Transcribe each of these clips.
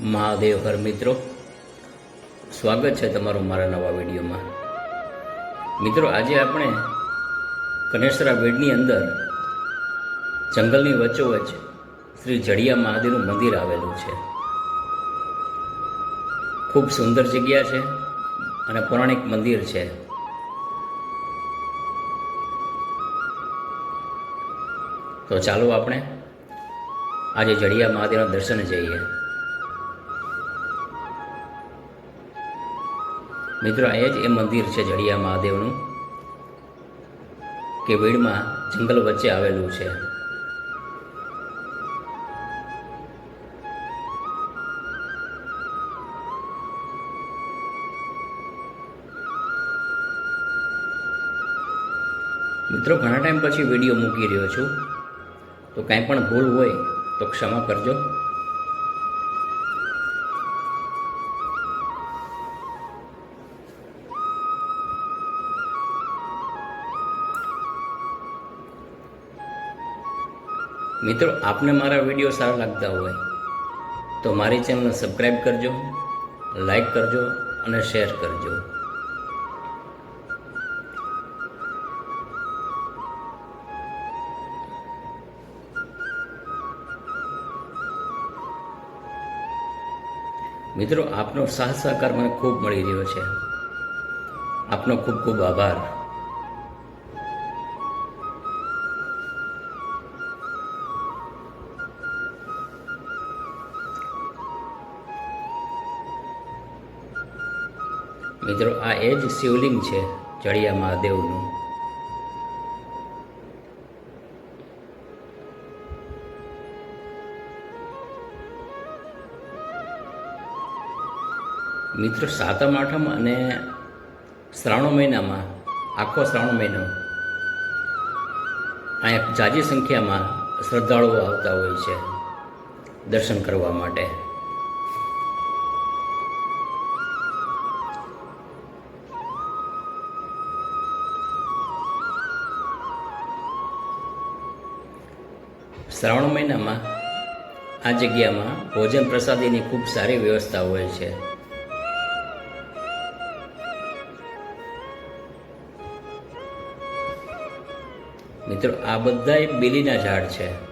મહાદેવ હર મિત્રો, સ્વાગત છે તમારું મારા નવા વિડીયોમાં. મિત્રો, આજે આપણે કનેસરા બેડની અંદર જંગલની વચ્ચોવચ્ચ શ્રી જડિયા મહાદેવનું મંદિર આવેલું છે. ખૂબ સુંદર જગ્યા છે અને પૌરાણિક મંદિર છે. તો ચાલો આપણે આજે જડિયા મહાદેવના દર્શને જઈએ. મિત્રો એ જ એ મંદિર છે જડિયા મહાદેવનું, કે વીડમાં જંગલ વચ્ચે આવેલું છે. મિત્રો, ઘણા ટાઈમ પછી વીડિયો મૂકી રહ્યો છું. તો કાંઈ પણ ભૂલ હોય તો ક્ષમા કરજો. મિત્રો, આપને મારા વીડિયો સારા લાગતા હોય તો મારી ચેનલને સબસ્ક્રાઈબ કરજો લાઈક કરજો અને શેર કરજો. મિત્રો, આપનો સાથ સહકાર મને ખૂબ મળી રહ્યો છે. આપનો ખૂબ ખૂબ આભાર. મિત્રો, આ એ જ શિવલિંગ છે ચડિયા મહાદેવનું. મિત્રો, સાતમ, આઠમ અને શ્રાવણ મહિનામાં, આખો શ્રાવણ મહિનો અહીંયા જાજી સંખ્યામાં શ્રદ્ધાળુઓ આવતા હોય છે દર્શન કરવા માટે. શ્રાવણ મહિનામાં આ જગ્યામાં ભોજન પ્રસાદીની ખૂબ સારી વ્યવસ્થા હોય છે. મિત્રો, આ બધા બેલીના ઝાડ છે.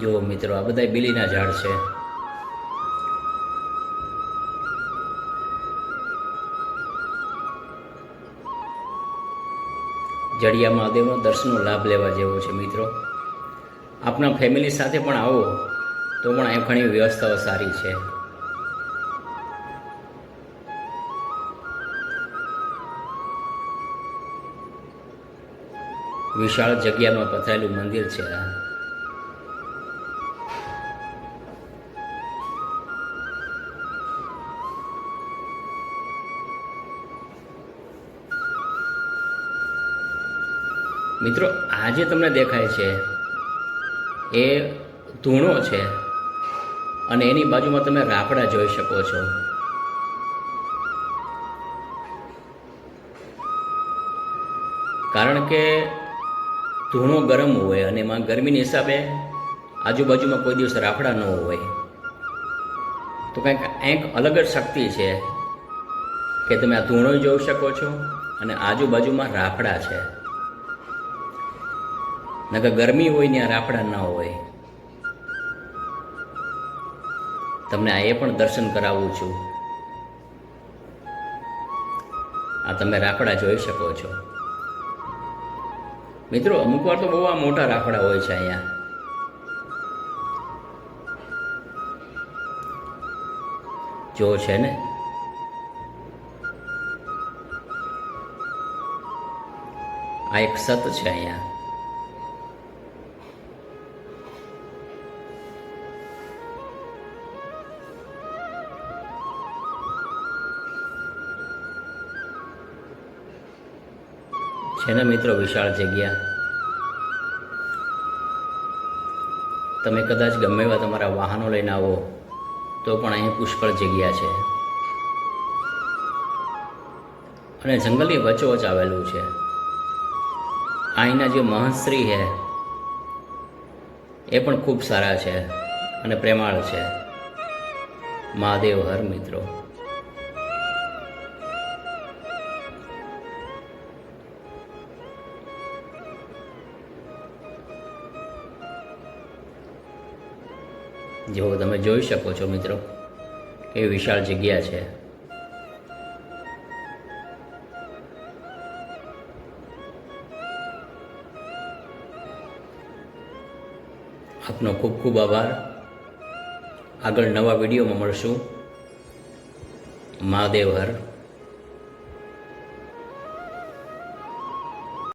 જુઓ મિત્રો, આ બધા બીલીના ઝાડ છે. જડિયા મહાદેવનો દર્શનનો લાભ લેવા જેવો છે મિત્રો. આપના ફેમિલી સાથે પણ આવો, તો પણ અહીં ઘણી વ્યવસ્થાઓ સારી છે. વિશાળ જગ્યામાં પથરાયેલું મંદિર છે આ. મિત્રો, આ જે તમને દેખાય છે, એ ધૂણો છે અને એની બાજુમાં તમે રાફડા જોઈ શકો છો. કારણ કે ધૂણો ગરમ હોય અને એમાં ગરમીની હિસાબે આજુબાજુમાં કોઈ દિવસ રાફડા ન હોય. તો કંઈક એક અલગ જ શક્તિ છે કે તમે આ ધૂણો જોઈ શકો છો અને આજુબાજુમાં રાફડા છે. નકર ગરમી હોય ત્યાં રાફડા ના હોય. તમને આ એ પણ દર્શન કરાવું છું. આ તમે રાફડા જોઈ શકો છો. મિત્રો, અમુક વાર તો બહુ આ મોટા રાફડા હોય છે અહીંયા. જો છે ને. આ એક સત છે અહીંયા. છે ને મિત્રો વિશાળ જગ્યા તમે કદાચ ગમે એવા તમારા વાહનો લઈને આવો, તો પણ અહીં પુષ્કળ જગ્યા છે. અને જંગલની વચોવચ આવેલું છે. અહીંના જે મહંશ્રી છે, એ પણ ખૂબ સારા છે અને પ્રેમાળ છે. મહાદેવ હર મિત્રો. જેવો તમે જોઈ શકો છો મિત્રો એ વિશાળ જગ્યા છે. આપનો ખૂબ ખૂબ આભાર. આગળ નવા વિડીયોમાં મળશું. મહાદેવ હર.